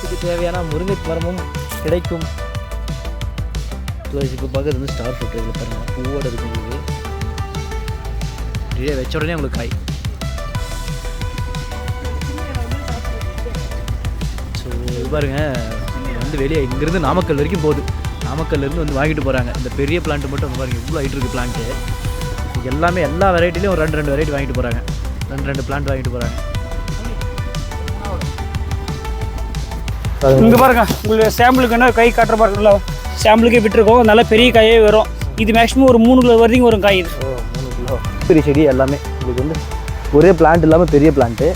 வீட்டுக்கு தேவையான முருங்கை மரமும் கிடைக்கும். இப்போ பார்க்குறது வந்து ஸ்டார் ஃப்ரூட் இதில் பாருங்கள் பூவோட இருக்கும் இது. இதே வச்ச உடனே உங்களுக்கு காய். ஸோ இது பாருங்க வந்து வெளியே இங்கேருந்து நாமக்கல் வரைக்கும் போகுது. நாமக்கல்லேருந்து வந்து வாங்கிட்டு போகிறாங்க இந்த பெரிய பிளான்ட் மட்டும் வந்து பாருங்க இவ்வளோ ஹைட் இருக்குது பிளான்ட்டு எல்லாமே எல்லா வெரைட்டிலையும் ஒரு ரெண்டு ரெண்டு வெரைட்டி வாங்கிட்டு போகிறாங்க ரெண்டு ரெண்டு பிளான்ட் வாங்கிட்டு போகிறாங்க இங்க பாருங்க உங்களுக்கு சாம்பிளுக்கு என்ன கை காட்டுற பாருங்களா சாம்பிளுக்கே விட்டுருக்கோம். நல்ல பெரிய காயே வரும். இது மேக்ஸிமம் ஒரு மூணு கிலோ வரைக்கும் வரும் காய் இது. ஓ மூணு கிலோ. பெரிய செடி எல்லாமே உங்களுக்கு வந்து ஒரே பிளான்ட் இல்லாமல் பெரிய பிளான்ட்டு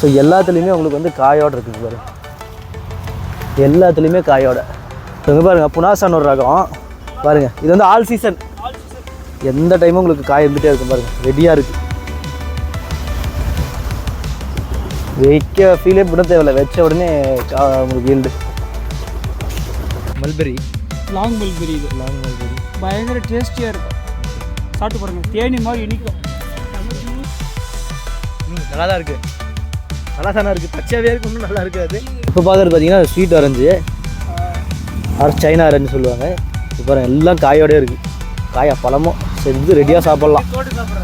ஸோ எல்லாத்துலேயுமே உங்களுக்கு வந்து காயோட இருக்குது பாருங்க எல்லாத்துலேயுமே காயோட. இங்கே பாருங்க புனாசான் ஒரு ரகம். பாருங்க இது வந்து ஆல் சீசன் எந்த டைமும் உங்களுக்கு காய் இருந்துகிட்டே இருக்கும் பாருங்க. ரெடியாக இருக்குது வைக்க ஃபீலே பண்ண தேவையில்ல. வச்ச உடனே உங்களுக்கு ஈல்டு மல்பெரி லாங் மல்பெரி இது. லாங் மல்பெரி பயங்கர டேஸ்டியாக இருக்கும் சாப்பிட்டு பாருங்க. தேனி மாதிரி இனிக்கும். ம் நல்லா தான் இருக்குது நல்லா தானே இருக்குது பச்சையாகவே இருக்கு. இன்னும் நல்லா இருக்காது. இப்போ பார்க்குறது பார்த்தீங்கன்னா sweet orange or China orange சொல்லுவாங்க. இப்போ எல்லாம் காயோடய இருக்குது காயா பழமும். செஞ்சு ரெடியாக சாப்பிட்லாம்.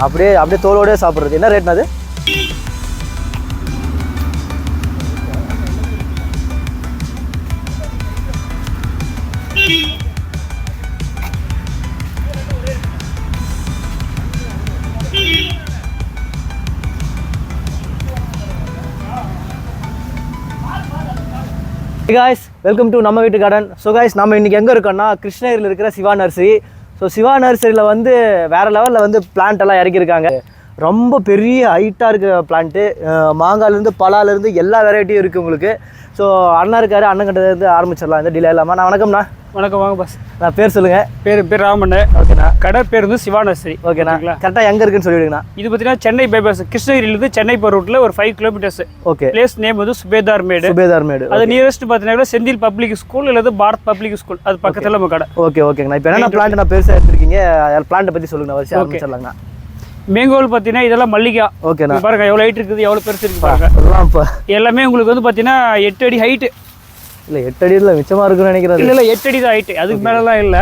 அப்படியே அப்படியே தோலோடய சாப்பிட்றது. என்ன ரேட்னா அது? காய்ஸ் வெல்கம் டு நம்ம வீட்டு கார்டன் ஸோ காய்ஸ் நம்ம இன்றைக்கி எங்கே இருக்கோம்னா கிருஷ்ணகிரியில் இருக்கிற சிவா நர்சரி ஸோ சிவா நர்சரியில் வந்து வேறு லெவலில் வந்து பிளான்ட் எல்லாம் இறக்கியிருக்காங்க. ரொம்ப பெரிய ஹைட்டாக இருக்க பிளான்ட்டு மாங்காயிலேருந்து பலாலேருந்து எல்லா வெரைட்டியும் இருக்குது உங்களுக்கு. ஸோ அண்ணா இருக்காரு அண்ணன் கிட்டேருந்து ஆரம்பிச்சிடலாம். இந்த டிலே இல்லாமல் நான் வணக்கம்ண்ணா. வணக்கம் வாங்க பஸ் நான் பேர் சொல்லுங்கள் பேர் பேர் ராமன் ஓகேண்ணா. கடை பேர் வந்து சிவானஸ்ரீ ஓகேண்ணா? கரெக்டாக எங்கே இருக்குன்னு சொல்லிவிடுங்கண்ணா. இது பார்த்தீங்கன்னா சென்னை பைபாஸ் கிருஷ்ணகிரியிலேருந்து சென்னை போகிற ரூட்டில் ஒரு five kilometres okay. Place name வந்து சுபேதார் மேடு. சுபேதார் மேடு. அது நியரஸ்ட் பார்த்தீங்கன்னா செந்தில் பப்ளிக் ஸ்கூல் இல்லது பாரத் பப்ளிக் ஸ்கூல். அது பக்கத்தில் நம்ம கடை. ஓகே ஓகேங்கண்ணா. இப்போ என்ன பிளான்ட் நான் பெருசாக எடுத்திருக்கீங்க? பிளான்ட்டை பற்றி சொல்லுங்கண்ணா வச்சு ஆரம்பிச்சிடலாங்கண்ணா மேங்கோல் பார்த்தீங்கன்னா இதெல்லாம் மல்லிகா. ஓகேண்ணா. பாருங்க எவ்வளோ ஹைட் இருக்குது எவ்வளோ பெருசு இருக்கு பாருங்க. எல்லாமே உங்களுக்கு வந்து பார்த்தீங்கன்னா எட்டு அடி ஹைட்டு இல்லை எட்டு அடியில் மிச்சமாக இருக்குன்னு நினைக்கிறேன். இல்ல இல்ல எட்டு அடி தான் ஹைட் அதுக்கு மேலலாம் இல்ல.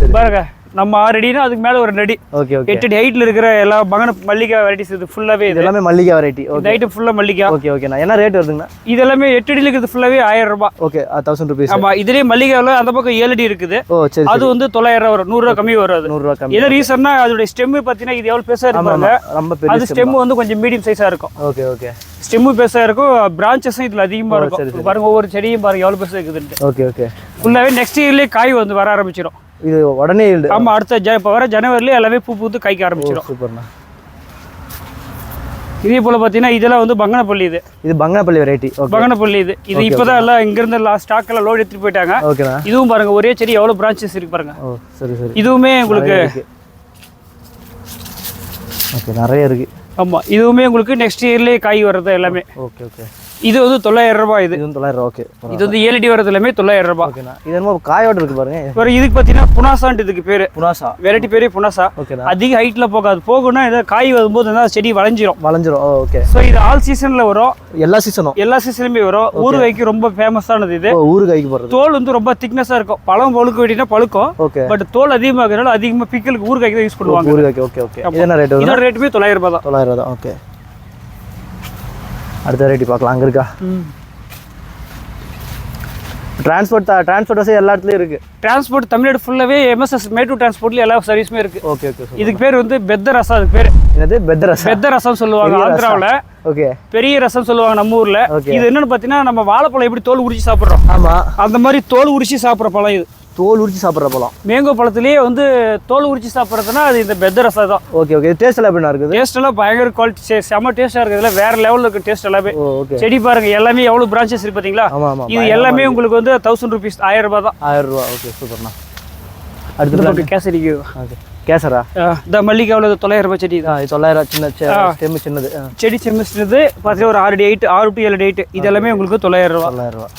சரி. பாருங்க. நம்ம ஆறு அடினா அதுக்கு மேல ஒரு அடி. Okay okay. எட்டு ஹைட்ல இருக்கிற எல்லா மகன மல்லிகா வெரைட்டிஸ் இது ஃபுல்லாவே இது. எல்லாமே மல்லிகை வெரைட்டி ஓகே ஐட்டம் ஃபுல்லா மல்லிகா. ஓகே ஓகேண்ணா என்ன ரேட் வருதுங்கண்ணா? இது எல்லாமே எட்டு அடியில் இருக்கிறது ஃபுல்லாவே ஆயிரம் ரூபாய். ஓகே தௌசண்ட் ருபீஸ் ஆமா இதுலயே மல்லிகாவில் அந்த பக்கம் ஏழு அடி இருக்குது. ஓ சரி அது வந்து தொள்ளாயிரம் ரூபா வரும். நூறு ரூபா கம்மி வரும் அது நூறுரூவா கம்மி. எது ரீசன்னா அதோட ஸ்டெம் பாத்தீங்கன்னா இது எவ்வளவு பெருசா ஆமாம் இருப்பாங்க ரொம்ப பெரிய அது ஸ்டெம் வந்து கொஞ்சம் மீடியம் சைஸா இருக்கும். ஓகே ஓகே ஸ்டெம்மு பெருசா இருக்கும். பிரான்ச்சஸும் இதுல அதிகமா சரி, இருக்கும் பாருங்க ஒவ்வொரு செடியும் பாருங்க எவ்வளவு பெருசா இருக்குதுன்ட்டு. ஓகே ஓகே ஃபுல்லாவே நெக்ஸ்ட் இயர்லயே காய் வந்து வர ஆரம்பிச்சிடும் இது உடனே yield. ஆமா அடுத்த ஜ இப்போ வர ஜனவரில எல்லாமே பூ பூத்து காய்க்க ஆரம்பிச்சிடும் சூப்பர்ண்ணா இதே போல பாத்தீங்கன்னா இதெல்லாம் வந்து பங்கனப்பள்ளி இது. இது பங்கனப்பள்ளி வெரைட்டி பங்கனப்பள்ளி இது. இது எல்லாம் இங்க இருந்து எல்லாம் ஸ்டாக் எல்லாம் லோட் எடுத்துட்டு போயிட்டாங்க. ஓகேண்ணா இதுவும் பாருங்க ஒரே செடி எவ்வளவு பிரான்ச்சஸ் இருக்கு பாருங்க. ஓ சரி சரி. இதுவுமே உங்களுக்கு ஓகே நிறைய இருக்கு. ஆமா இதுவுமே உங்களுக்கு நெக்ஸ்ட் இயர்லயே காய் வர்றது எல்லாமே. ஓகே ஓகே இது வந்து தொள்ளாயிரம் ரூபாய் இது. தொள்ளாயிரம் ஓகே இது வந்து ஏழடி எல்லாமே தொள்ளாயிரம் ரூபாய். ஓகேண்ணா இது என்னமோ காயோட இருக்கு பாருங்க. இதுக்கு பாத்தீங்கன்னா புனாசான்ட்டு இதுக்கு பேரு. புனாசா? வெரைட்டி பேரே புனாசா. அதிக ஹைட்ல போகாது. போகும்னா ஏதாவது காய் வரும்போது என்ன செடி வளைஞ்சிரும். வளைஞ்சிரும். ஓகே ஸோ இது ஆல் சீசன்ல வரும். எல்லா சீசனும் எல்லா சீசன்லயுமே வரும். ஊறுகாய்க்கு ரொம்ப ஃபேமஸானது இது. கைக்கு போடுறது. தோல் வந்து ரொம்ப திக்னஸா இருக்கும். பழம் பழுக்க வேண்டினா பழுக்கும். ஓகே பட் தோல் அதிகமாகிறனால அதிகமா பிக்கலுக்கு ஊறுகாய்க்கு தான் யூஸ் பண்ணுவாங்க. ஊருக்கு ஓகே ஓகே இது என்ன ரேட் வருது இதோட ரேட்டுமே தொள்ளாயிரம் ரூபாய் தான். தொள்ளாயிரம் தான் ஓகே அடுத்த வெரைட்டி பார்க்கலாம். அங்கே இருக்கா? டிரான்ஸ்போர்ட் டிரான்ஸ்போர்ட் வசதி எல்லா இடத்துலையும் இருக்கு. டிரான்ஸ்போர்ட் தமிழ்நாடு ஃபுல்லாவே எம்எஸ்எஸ் மேட்டூர் டிரான்ஸ்போர்ட்ல எல்லா சர்வீஸுமே இருக்கு. ஓகே ஓகே இதுக்கு பேர் வந்து பெத்த ரசம் அதுக்கு பேர் என்னது? பெட் ரசம் பெத்த ரசம் சொல்லுவாங்க. ஆந்திராவுல. ஓகே பெரிய ரசம் சொல்லுவாங்க நம்ம ஊர்ல. இது என்னன்னு பாத்தீங்கன்னா நம்ம வாழைப்பழம் எப்படி தோல் உரிச்சு சாப்பிடுறோம். ஆமா. அந்த மாதிரி தோல் உரிச்சு சாப்பிடுற பழம் இது. தோல் உரிச்சு சாப்பிட்ற பழம். மேங்கோ பழத்திலேயே வந்து தோல் உரிச்சு சாப்பிட்றதுனா அது இந்த பெத்த ரசம் தான். Okay okay. டேஸ்ட் எல்லாம் எப்படிண்ணா இருக்குது? டேஸ்ட் எல்லாம் பயங்கர குவாலிட்டி செம்ம டேஸ்டா இருக்குதுல வேற லெவல்ல இருக்கு டேஸ்ட் எல்லாமே. ஓகே. செடி பாருங்க எல்லாமே எவ்வளவு பிரான்ச்சஸ் இருக்கு ஆமா இது எல்லாமே உங்களுக்கு வந்து தௌசண்ட் ருபீஸ் ஆயிரம் ரூபாய் தான். ஆயிரம் ரூபா. ஓகே சூப்பர்ண்ணா. அடுத்து கேசரிக்கு ஓகே. கேசரா? இந்த மல்லிகை எவ்வளவு தொள்ளாயிரம் ரூபாய் செடி தான் தொள்ளாயிரம் சின்ன ஸ்டெம் சின்னது. செடி செம்மிஸ்றது பார்த்தீங்கன்னா ஒரு ஆறு டி எயிட் ஆறு டு ஏழு டி எயிட் இது எல்லாமே உங்களுக்கு தொள்ளாயிரம் ரூபா தொள்ளாயிரம் ரூபா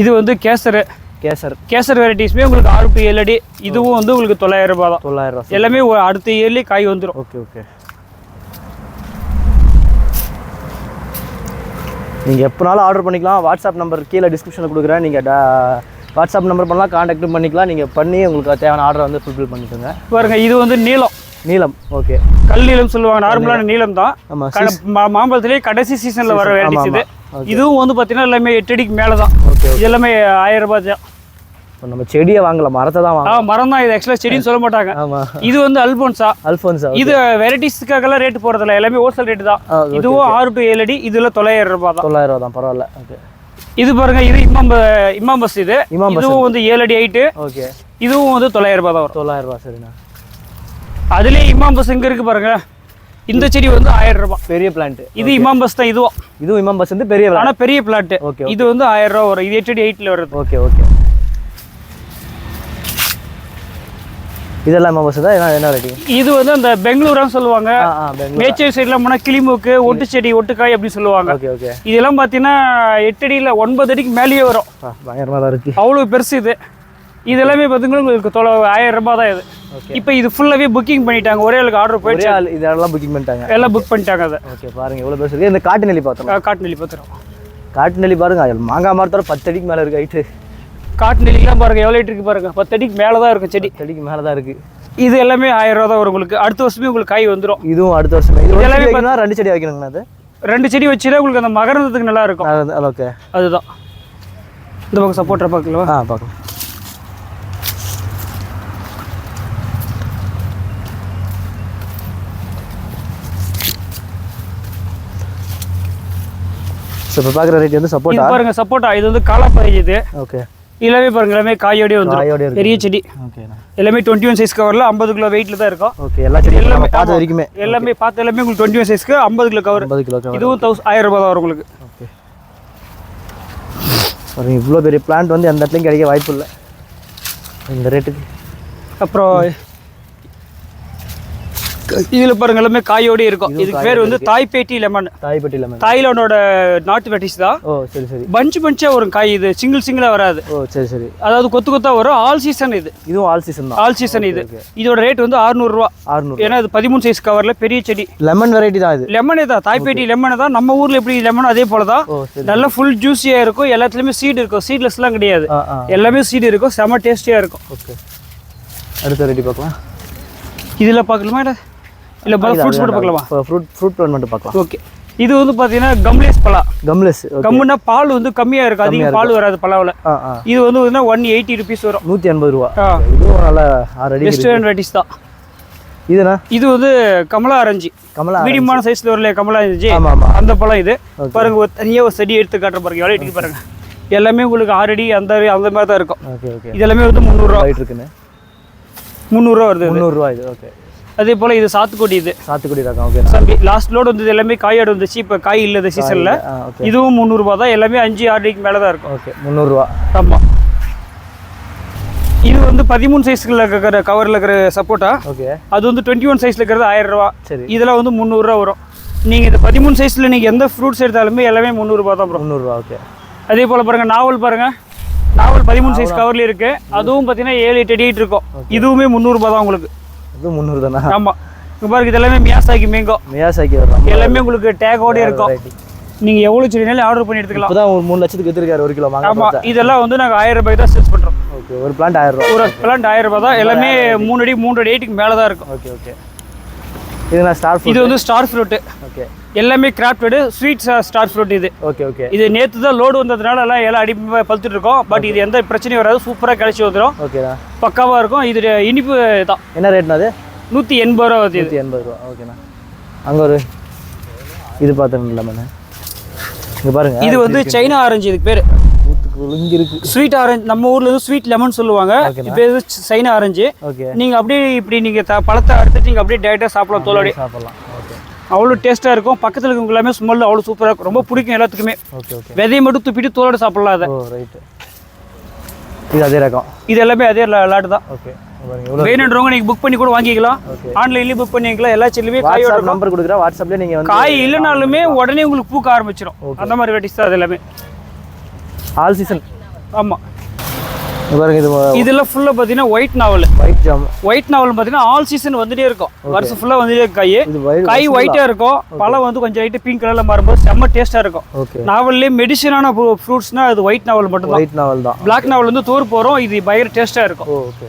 இது வந்து கேசர். கேசர். கேசர் வெரைட்டிஸ்மே உங்களுக்கு ஆறு டு ஏழு அடி. இதுவும் வந்து உங்களுக்கு தொள்ளாயிரம் ரூபாய் தான். தொள்ளாயிரம் ரூபா எல்லாமே அடுத்த இயர்லேயே காய் வந்துடும் ஓகே ஓகே. நீங்கள் எப்போனாலும் ஆர்டர் பண்ணிக்கலாம். வாட்ஸ்அப் நம்பர் கீழே டிஸ்கிரிப்ஷனில் கொடுக்குறேன். நீங்கள் வாட்ஸ்அப் நம்பர் பண்ணலாம். காண்டாக்டும் பண்ணிக்கலாம். நீங்கள் பண்ணி உங்களுக்கு தேவையான ஆர்டரை வந்து ஃபுல்ஃபில் பண்ணிக்கோங்க. பாருங்க இது வந்து நீளம். நீளம் ஓகே. கல் நீளம் சொல்லுவாங்க. நார்மலான நீளம். தான் மாம்பழத்திலேயே கடைசி சீசன்ல வர இது. இதுவும் வந்து பார்த்தீங்கன்னா எல்லாமே எட்டு அடிக்கு மேலே தான் இது எல்லாமே ஆயிரம் ரூபாய் தான். நம்ம செடியை வாங்கலாம். மரத்தை தான் வாங்கலாம். மரம் தான். இது ஆக்சுவலாக செடின்னு சொல்ல மாட்டாங்க. இது வந்து அல்போன்சா அல்ஃபோன்ஸா இது வெரைட்டிஸ்க்காகலாம் ரேட் போறதில்ல எல்லாமே ஹோல்சேல் ரேட் தான். இதுவும் ஆறு டு ஏழு அடி. இதுல தொள்ளாயிரம் ரூபாய் தான். தொள்ளாயிரம் ரூபா தான். பரவாயில்ல. ஓகே இது பாருங்க இது இமாம் இமாம் பஸ் இது இதுவும் வந்து ஏழு அடி ஹைட்டு ஓகே இதுவும் வந்து தொள்ளாயிரம் ரூபாய் தான் வரும். தொள்ளாயிரம் ரூபா சரிண்ணா. அதுலயே இமாம் பஸ் எங்க இருக்கு பாருங்க. இந்த செடி வந்து ஆயிரம் ரூபாய். பெரிய பிளான்ட் இது இமாம் பஸ் தான் இதுவும் இதுவும் இமாம் பஸ் வந்து பெரிய பிளான்ட் ஆனா பெரிய பிளாட் ஓகே இது வந்து ஆயிரம் ரூபாய் வரும். இது எட்டு அடி ஹைட்ல வருது. ஓகே ஓகே இதெல்லாம் பஸ் தான்? என்ன ரெடி இது வந்து அந்த பெங்களூரான்னு சொல்லுவாங்க. மேச்சேரி சைட்லாம் போனால் கிளிமூக்கு ஒட்டு செடி ஒட்டுக்காய் அப்படி சொல்லுவாங்க. ஓகே ஓகே இதெல்லாம் பார்த்தீங்கன்னா எட்டு அடியில் ஒன்பது அடிக்கு மேலேயே வரும். பயங்கரமாக தான் இருக்குது அவ்வளோ பெருசு இது. இது எல்லாமே பார்த்தீங்கன்னா உங்களுக்கு தொலை ஆயிரம் ரூபாய் தான் இது. இப்போ இது ஃபுல்லாகவே புக்கிங் பண்ணிட்டாங்க. ஒரே ஆளுக்கு ஆர்டர் போயிடுச்சு. ஆள் இதெல்லாம் புக்கிங் பண்ணிட்டாங்க. எல்லாம் புக் பண்ணிட்டாங்க அதை. ஓகே பாருங்க எவ்வளோ இருக்குது இந்த காட்டு நெல்லி பார்த்தோம் காட்டு நெல்லி பார்த்துரும் காட்டு நெல்லி பாருங்க மாங்காய் மரத்தோட பத்து அடிக்கு மேலே இருக்கு ஹைட்டு காட்டு நெல்லிலாம் பாருங்க எவ்வளோ இருக்கு பாருங்க? பத்து அடிக்கு மேலே தான் இருக்கும் செடி. அடிக்கு மேலே தான் இருக்குது இது எல்லாமே ஆயிரம் ரூபா தான் வரும் உங்களுக்கு. அடுத்த வருஷமே உங்களுக்கு காய் வந்துடும் இதுவும் அடுத்த வருஷம். இது எல்லாமே ரெண்டு செடி வைக்கணுங்கண்ணா அது? ரெண்டு செடி வச்சுதான் உங்களுக்கு அந்த மகரந்தத்துக்கு நல்லா இருக்கும். ஓகே அதுதான். இந்த பக்கம் சப்போர்ட்டரை பார்க்கலாம் ஆ பார்க்கலாம். ஸோ இப்போ பார்க்குற ரேட் வந்து இது சப்போர்ட்டா பாருங்க சப்போட்டா இது வந்து காலாப்பாய் இது. ஓகே எல்லாமே பாருங்க எல்லாமே காயோடய இருக்கு பெரிய செடி. ஓகேண்ணா எல்லாமே டுவெண்ட்டி ஒன் சைஸ் கவரில் ஐம்பது கிலோ வெயிட்ல தான் இருக்கும். ஓகே எல்லா நம்ம எல்லாமே பார்த்த. வரைக்குமே. எல்லாமே பார்த்து எல்லாமே உங்களுக்கு டுவெண்ட்டி ஒன் சைஸ்க்கு ஐம்பது கிலோ கவர் ஐம்பது கிலோ இதுவும் தௌசண்ட் ஆயிரம் ரூபாய் தான் வரும் உங்களுக்கு. ஓகே இவ்வளோ பெரிய பிளான்ட் வந்து எந்த இடத்துலையும் கிடைக்க வாய்ப்பு இல்லை. இந்த ரேட்டுக்கு அப்புறம் இதுல பாருங்க எல்லாமே காயோடய இருக்கும். இதுக்கு பேர் வந்து தாய்பேட்டி லெமன். தாய்பட்டி லெமன். தாய்லாண்டோட நாட்டு வெட்டிஸ் தான். ஓ சரி சரி. பஞ்சு பஞ்சா வரும் காய் இது சிங்கிள் சிங்கிளா வராது. ஓ சரி சரி. அதாவது கொத்து கொத்தா வரும். ஆல் சீசன் இது. இதுவும் ஆல் சீசன் தான். ஆல் சீசன் இது. இதோட ரேட் வந்து 600 ரூபா ஆறுநூறு ஏன்னா இது பதிமூணு சைஸ் கவர்ல பெரிய செடி. லெமன் வெரைட்டி தான் இது. லெமனே தான். தாய்பேட்டி லெமனே தான். நம்ம ஊர்ல எப்படி லெமன் அதே போல தான். நல்லா ஃபுல் ஜூஸியா இருக்கும். எல்லாத்துலயுமே சீடு இருக்கும். சீட்லெஸ்லாம் கிடையாது. எல்லாமே சீடு இருக்கும். செம டேஸ்டியா இருக்கும். ஓகே அடுத்த வெரைட்டி பார்க்கலாம். இதுல பார்க்கலாமா இல்ல? இல்ல ஃப்ரூட்ஸ் மட்டும் பார்க்கலாமா? ஃப்ரூட் ஃப்ரூட் பிளான் மட்டும் பார்க்கலாம். ஓகே இது வந்து பாத்தீங்கன்னா கம்லேஸ் பலா. கம்லெஸ் கம்முன்னா பால் வந்து கம்மியா இருக்கும் அதிக பால் வராது பலாவில். இது வந்து ஒன் எயிட்டி ருபீஸ் வரும். நூற்றி எண்பது ரூபா. இதுவும் நல்ல வெஸ்டர்ன் வெரைட்டிஸ் தான். இதுண்ணா இது வந்து கமலா ஆரஞ்சு. கமலா மீடியமான சைஸ்ல வரல கமலா ஆரஞ்சு. அந்த பழம் இது. பாருங்க ஒரு தனியா ஒரு செடி எடுத்து காட்டுற பாருங்க எவ்வளோ இருக்கு பாருங்க. எல்லாமே உங்களுக்கு ஆறடி அந்த அந்த மாதிரி தான் இருக்கும். இது எல்லாமே வந்து முந்நூறுரூவா இருக்குன்னு. முந்நூறுரூவா வருது. முந்நூறுரூவா இது ஓகே அதே போல இது சாத்துக்குடி இது. சாத்துக்குடி ரகம் ஓகேண்ணா சம்பி லாஸ்ட் லோடு வந்தது எல்லாமே காயோடு வந்துச்சு. இப்போ காய் இல்லை இந்த சீசனில் ஓகே இதுவும் முந்நூறுரூபா தான். எல்லாமே அஞ்சு ஆறடிக்கு மேலே தான் இருக்கும். ஓகே முந்நூறுரூவா ஆமாம் இது வந்து பதிமூணு சைஸ்ல இருக்கிற கவரில் இருக்கிற சப்போட்டா. ஓகே அது வந்து டுவெண்ட்டி ஒன் சைஸில் இருக்கிறது ஆயிரம் ரூபா. சரி. இதெல்லாம் வந்து முந்நூறுரூவா வரும். நீங்கள் இந்த பதிமூணு சைஸில் நீங்கள் எந்த ஃப்ரூட்ஸ் எடுத்தாலுமே எல்லாமே முந்நூறுரூபா தான் ப்ரோ முந்நூறுரூவா ஓகே அதே போல் பாருங்க நாவல் பாருங்க. நாவல் பதிமூணு சைஸ் கவர்ல இருக்கு. அதுவும் பார்த்தீங்கன்னா ஏழு எட்டு அடி இருக்கும். இதுவுமே முந்நூறுபா தான் உங்களுக்கு. இது முந்நூறு தானா? ஆமா. இங்க பாருங்க இது எல்லாமே மியாசாக்கி மேங்கோ மியாசாக்கி வரலாம் எல்லாமே உங்களுக்கு டேகோட இருக்கும். வெரைட்டி நீங்க எவ்வளவு செடினாலும் ஆர்டர் பண்ணி எடுத்துக்கலாம். இப்போதான் ஒரு மூணு லட்சத்துக்கு வித்துருக்காரு ஒரு கிலோ மாங்காய் ஆமா. இதெல்லாம் வந்து நாங்க ஆயிரம் ரூபாய் தான் சேல்ஸ் பண்றோம். ஓகே ஒரு பிளான்ட் ஆயிரம் ரூபா. ஒரு பிளான்ட் ஆயிரம் ரூபாய் தான். எல்லாமே மூணு அடி மூன்று அடி எயிட்டுக்கு மேல தான் இருக்கும். Okay okay. இது நான் ஸ்டார் இது வந்து ஸ்டார் ஃப்ரூட் ஓகே எல்லாமே கிராஃப்டடு ஸ்வீட் ஸ்டார் ஃப்ரூட் இது. ஓகே ஓகே இது நேற்று தான் லோடு வந்ததுனால எல்லாம் எல்லாம் அடி பழுத்துட்டு இருக்கோம். பட் இது எந்த பிரச்சனையும் வராது. சூப்பராக கிடைச்சி வந்துடும் ஓகேண்ணா பக்காவா இருக்கும். இது இனிப்பு தான் என்ன ரேட்னா அது? நூற்றி எண்பது ரூபா வருது நூற்றி எண்பது ரூபா. ஓகேண்ணா அங்கே ஒரு இது பார்த்தேன் இல்லாமண்ணே இங்கே பாருங்க. இது வந்து சைனா ஆரஞ்சு இதுக்கு பேர். இங்கே இருக்கு. ஸ்வீட் ஆரஞ்சு நம்ம ஊர்ல இருந்து ஸ்வீட் லெமன் சொல்லுவாங்க. இப்போ இது சைனா ஆரஞ்சு நீங்க அப்படியே இப்படி நீங்க பழத்தை எடுத்துட்டு நீங்க அப்படியே டேரெக்டாக சாப்பிடலாம் தோலோடி சாப்பிடலாம். அவ்வளோ டேஸ்ட்டாக இருக்கும். பக்கத்தில் இருக்கவங்க எல்லாமே ஸ்மெல் அவ்வளோ சூப்பராக இருக்கும். ரொம்ப பிடிக்கும் எல்லாத்துக்குமே. விதையை மட்டும் துப்பிட்டு தோலோட சாப்பிடலாம் அதை. ரைட்டு இது அதே ரகம். இது எல்லாமே அதே லாட்டு தான். ஓகே வேணுன்றவங்க நீங்க புக் பண்ணி கூட வாங்கிக்கலாம். ஆன்லைன்லயும் புக் பண்ணிக்கலாம். எல்லா செல்லுமே காயோட இருக்கும் நம்பர் கொடுக்குறேன் வாட்ஸ்அப்லேயே நீங்கள் வந்து காய் இல்லைனாலுமே உடனே உங்களுக்கு பூக்க ஆரம்பிச்சிடும் அந்த மாதிரி வெரைட்டிஸ் தான் அது எல்லாமே. ஆல் சீசன் ஆமா. இங்க பாருங்க இது இதெல்லாம் ஃபுல்லாக பார்த்தீங்கன்னா ஒயிட் நாவல் ஒயிட் ஜாம் ஒயிட் நாவல் பார்த்தீங்கன்னா ஆல் சீசன் வந்துட்டே இருக்கும். வருஷம் ஃபுல்லாக வந்துட்டே இருக்கும் காய். காய் ஒயிட்டாக இருக்கும். பழம் வந்து கொஞ்சம் லைட்டு பிங்க் கலரில் மாறும்போது செம்ம டேஸ்ட்டாக இருக்கும். நாவல்லே மெடிசனான ஃப்ரூட்ஸ்னா அது ஒயிட் நாவல் மட்டும்தான். ஒயிட் நாவல் தான். பிளாக் நாவல் வந்து தூர் போகிறோம் இது பயங்கர டேஸ்ட்டாக இருக்கும். ஓகே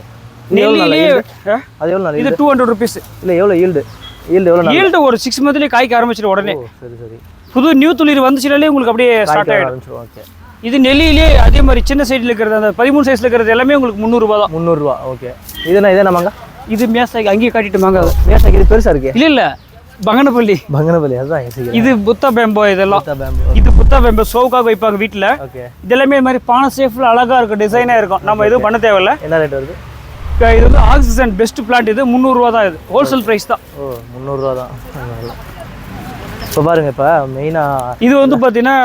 நாள்? இது டூ ஹண்ட்ரட் ருபீஸ் இல்லை எவ்வளோ ஈல்டு ஈல்டு எவ்வளோ நாள்? ஈல்டு ஒரு சிக்ஸ் மந்த்லேயே காய்க்க ஆரம்பிச்சிடும் உடனே. ஓ சரி சரி. புது நியூ துளிர் வந்துச்சுனாலே உங்களுக்கு அப்படியே ஸ்டார்ட் ஆகிடும் ஓகே இது நெல்லியிலே அதே மாதிரி சின்ன சைடில் இருக்கிறது அந்த பதிமூணு சைஸில் இருக்கிறது எல்லாமே உங்களுக்கு முந்நூறுரூபா தான். முந்நூறுரூவா ஓகே இதுனா இதே நம்மங்க இது மேசாக்கி அங்கேயே காட்டிட்டு வாங்க அது. மேசாக்கு இது பெருசாக இருக்கே? இல்லை இல்லை. பங்கனப்பள்ளி. பங்கனபலி அதுதான் இது புத்தா பேம்போ இதெல்லாம். பேம்பு இது புத்தா பேம்போ ஷோவுக்காக வைப்பாங்க வீட்டில் ஓகே இதெல்லாமே இது மாதிரி பானை சேஃபில் அழகாக இருக்கும் டிசைனாக இருக்கும். நம்ம எதுவும் பண்ண தேவையில்ல. என்ன ரேட் வருது? க- இது வந்து ஆக்சிஜன் பெஸ்ட் பிளான்ட் இது. முந்நூறுரூவா தான் இது. ஹோல்சேல் ப்ரைஸ் தான். ஓ முந்நூறுரூவா தான். இப்போ பாருங்க இப்போ மெயினாக இது வந்து பார்த்தீங்கன்னா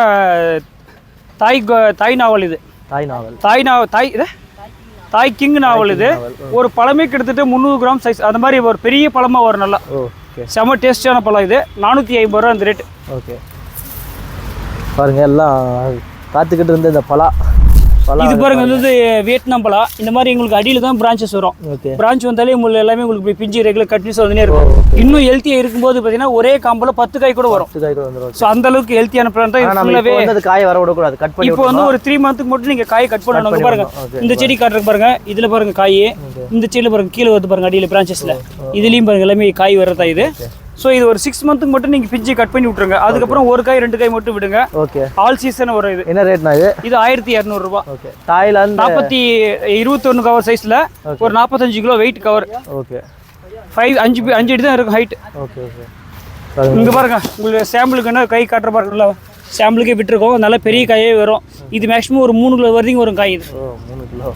தாய் தாய் நாவல் இது. தாய் நாவல். தாய் நாவல் தாய் இது? தாய் கிங் நாவல் இது. ஒரு பழமே கிட்டத்தட்ட முந்நூறு கிராம் சைஸ் அந்த மாதிரி ஒரு பெரிய பழமாக வரும் நல்லா. ஓகே. செம டேஸ்டியான பழம் இது. நானூற்றி ஐம்பது ரூபா அந்த ரேட்டு ஓகே. பாருங்க எல்லாம் காத்துக்கிட்டு இருந்த இந்த பலா. இது பாருங்க இது வந்து வியட்நாம் பழா இந்த மாதிரி எங்களுக்கு அடியில் தான் பிரான்ச்சஸ் வரும். பிரான்ச் வந்தாலே உங்களுக்கு எல்லாமே உங்களுக்கு பிஞ்சு ரெகுலர் கட்டினியூஸ் வந்துனே இருக்கும். இன்னும் ஹெல்த்தியாக இருக்கும்போது பார்த்தீங்கன்னா ஒரே காம்பில் பத்து காய் கூட வரும். ஸோ அந்த அளவுக்கு ஹெல்த்தியான பிளான் தான் ஃபுல்லாகவே வந்து காய வர விடக்கூடாது. கட் பண்ணி இப்போ வந்து ஒரு த்ரீ மந்த்துக்கு மட்டும் நீங்கள் காய் கட் பண்ணணும். பண்ணி பாருங்க. இந்த செடி காட்டுறதுக்கு பாருங்க. இதில் பாருங்க காய். இந்த செடியில் பாருங்க கீழே வருது பாருங்க அடியில் பிரான்ச்சஸில் இதுலேயும் பாருங்க எல்லாமே காய் வரதா இது. ஸோ இது ஒரு சிக்ஸ் மந்த்துக்கு மட்டும் நீங்கள் பிஞ்சு கட் பண்ணி விட்ருங்க அதுக்கப்புறம் ஒரு காய் ரெண்டு காய் மட்டும் விடுங்க. ஓகே ஆல் சீசன் வரும் இது. என்ன ரேட்னா இது? இது ஆயிரத்தி இரநூறுபா ஓகே தாய்லாந்து நாற்பத்தி இருபத்தொன்று கவர் சைஸில் ஒரு நாற்பத்தஞ்சு kilo weight cover okay five அஞ்சு அஞ்சு அடி தான் இருக்கும் ஹைட் ஓகே ஓகே இங்கே பாருங்க. உங்களுக்கு சாம்பிளுக்கு என்ன கை காட்டுற பாருங்கல்ல சாம்பிளுக்கே விட்டுருக்கோம். நல்ல பெரிய காயே வரும். இது மேக்ஸிமம் ஒரு மூணு கிலோ வரைக்கும் வரும் காய் இது. மூணு கிலோ.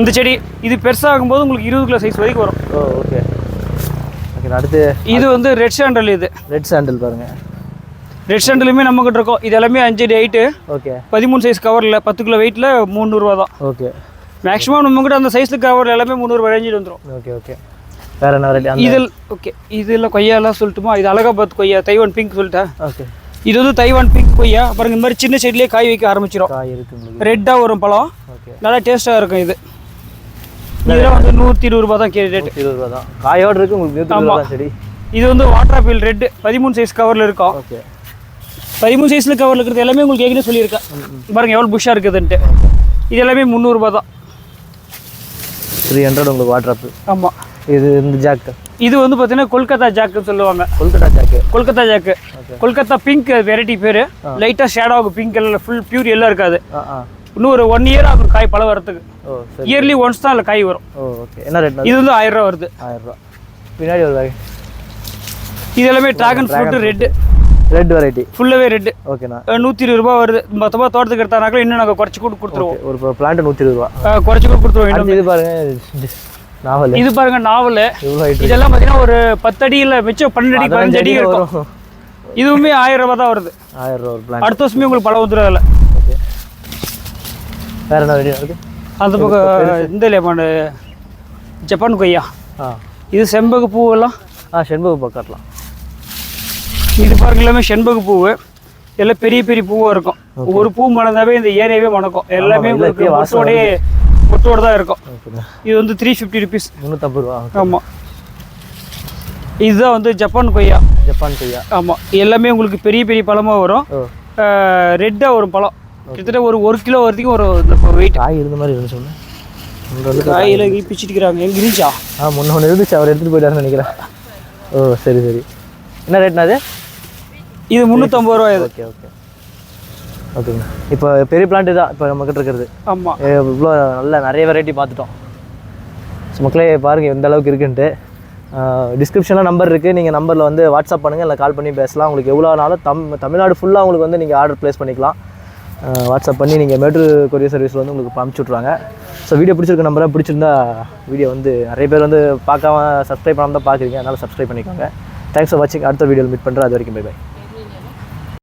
இந்த செடி இது பெருசாகும் போது உங்களுக்கு இருபது கிலோ சைஸ் வரைக்கும் வரும். ஓகே ஓகே அடுத்து இது வந்து ரெட் சாண்டல் இது. ரெட் சாண்டில் பாருங்க. ரெட் சாண்டலுமே நம்ம கிட்ட இருக்கும். இது எல்லாமே அஞ்சு அடி ஹைட்டு ஓகே பதிமூணு சைஸ் கவரில் பத்து கிலோ வெயிட்டில் முந்நூறுரூவா தான். ஓகே மேக்ஸிமம் நம்ம கிட்ட அந்த சைஸில் கவர் எல்லாமே முந்நூறுபா ரேஞ்சில் வந்துடும் ஓகே ஓகே வேற என்ன இதில் ஓகே இதில் கொய்யாலாம் சொல்லட்டுமா? இது அலகாபாத் கொய்யா. தைவான் பிங்க் சொல்லிட்டேன் ஓகே இது வந்து தைவான் பிங்க் கொய்யா. பாருங்க இந்த மாதிரி சின்ன செடியிலே காய் வைக்க ஆரம்பிச்சிடும் காய் இருக்கு உங்களுக்கு. ரெட்டாக வரும் பழம். ஓகே நல்லா டேஸ்ட்டாக இருக்கும் இது. இதெல்லாம் வந்து நூற்றி இருபது ரூபா தான் கே ரேட்டு இருபது ரூபா தான். காயோடு இருக்கு உங்களுக்கு நூற்றி இருபது ரூபா தான் செடி. இது வந்து வாட்டர் ஆப்பிள் ரெட்டு பதிமூணு சைஸ் கவரில் இருக்கும். ஓகே. பதிமூணு சைஸில் கவரில் இருக்கிறது எல்லாமே உங்களுக்கு ஏற்கனவே சொல்லியிருக்கேன். பாருங்க எவ்வளோ புஷ்ஷாக இருக்குதுன்ட்டு. இது எல்லாமே முந்நூறுரூபா தான். த்ரீ ஹண்ட்ரட் உங்களுக்கு வாட்டர் அப்பு ஆமாம் இது இந்த ஜாக்கு இது வந்து பார்த்தீங்கன்னா கொல்கத்தா ஜாக்குன்னு சொல்லுவாங்க. Kolkata jack Kolkata jack Kolkata pink variety பேர். லைட்டாக ஷேடோ ஆகும். பிங்க் கலரில் ஃபுல் பியூர் எல்லாம் இருக்காது. இன்னும் ஒரு ஒன் இயர் ஆகும் காய் பழம் வரத்துக்கு சரி இயர்லி ஒன்ஸ் தான் அதில் காய் வரும். ஓகே என்ன ரேட்னா இது வந்து ஆயிரம் ரூபா வருது. ஆயிரம் ரூபா. பின்னாடி ஒரு இது எல்லாமே dragon fruit red red variety ஃபுல்லாகவே ரெட்டு ஓகேண்ணா நூற்றி இருபது ரூபா வருது. மொத்தமாக தோட்டத்துக்கு எடுத்தானாக்கா இன்னும் நாங்கள் குறைச்சி கூட கொடுத்துருவோம். ஒரு பிளான்ட் நூற்றி இருபது ரூபா. குறைச்சி கூட கொடுத்துருவோம் இன்னும் இது பாருங்க நாவல். இது பாருங்க நாவல். இதெல்லாம் பார்த்தீங்கன்னா ஒரு பத்து அடியில் மிச்சம் பன்னெண்டு அடி பதினஞ்சு அடி இருக்கும். இதுவுமே ஆயிரம் ரூபாய் தான் வருது. ஆயிரம் ரூபா அடுத்த வருஷமே உங்களுக்கு பழம் வந்துடும் அதில். ஓகே வேற என்ன வெரைட்டி இருக்கு? அந்த பக்கம் இந்த லெமன் ஜப்பான் கொய்யா. இது செம்பக பூவெல்லாம். ஆ செண்பக பக்கம்லாம் இது பாருங்க எல்லாமே செண்பக பூவு. எல்லாம் பெரிய பெரிய பூவாக இருக்கும். ஒரு பூ மணந்தாவே இந்த ஏரியாவே மணக்கும் எல்லாமே மொட்டோடே மொட்டோட தான் இருக்கும். இது வந்து த்ரீ ஃபிஃப்டி ருபீஸ் முந்நூற்றம்பது ரூபா. ஆமாம் இதுதான் வந்து ஜப்பான் கொய்யா. ஜப்பான் கொய்யா. ஆமாம் எல்லாமே உங்களுக்கு பெரிய பெரிய பழமாக வரும். ரெட்டாக வரும் பழம். கிட்டத்தட்ட ஒரு ஒரு கிலோ வரைக்கும் ஒரு வெயிட் காய் இருந்த மாதிரி ஒன்று வந்து காயில் பிச்சுட்டுக்கிறாங்க எங்க இருந்துச்சா? ஆ முன்ன ஒன்று இருந்துச்சு. அவர் எடுத்துகிட்டு போயிட்டாருன்னு நினைக்கிறேன். ஓ சரி சரி. என்ன ரேட்னா அது? இது முந்நூற்றம்பது ரூபா இது. ஓகே ஓகே ஓகேங்க இப்போ பெரிய பிளான்ட் தான் இப்போ நம்மக்கிட்ட இருக்கிறது. ஆமாம் இவ்வளோ நல்ல நிறைய வெரைட்டி பார்த்துட்டோம். ஸோ மக்களே பாருங்கள் எந்த அளவுக்கு இருக்குன்ட்டு. டிஸ்கிரிப்ஷனில் நம்பர் இருக்குது நீங்கள் நம்பரில் வந்து வாட்ஸ்அப் பண்ணுங்கள் இல்லை கால் பண்ணி பேசலாம். உங்களுக்கு எவ்வளோ நாளும் தம் தமிழ்நாடு ஃபுல்லாக உங்களுக்கு வந்து நீங்கள் ஆர்டர் ப்ளேஸ் பண்ணிக்கலாம். வாட்ஸ்அப் பண்ணி நீங்கள் மேட்ரு கொரியர் சர்வீஸில் வந்து உங்களுக்கு அனுப்பிச்சி விட்ருவாங்க ஸோ வீடியோ பிடிச்சிருக்க நம்பரை பிடிச்சிருந்தா வீடியோ வந்து நிறைய பேர் வந்து பார்க்காம சப்ஸ்கிரைப் பண்ணாமல் தான் பார்க்குறீங்க. அதனால் சப்ஸ்கிரைப் பண்ணிக்கோங்க. தேங்க்ஸ் ஃபார் வாட்சிங் அடுத்த வீடியோவில் மீட் பண்ணுறேன் அது வரைக்கும் பை பை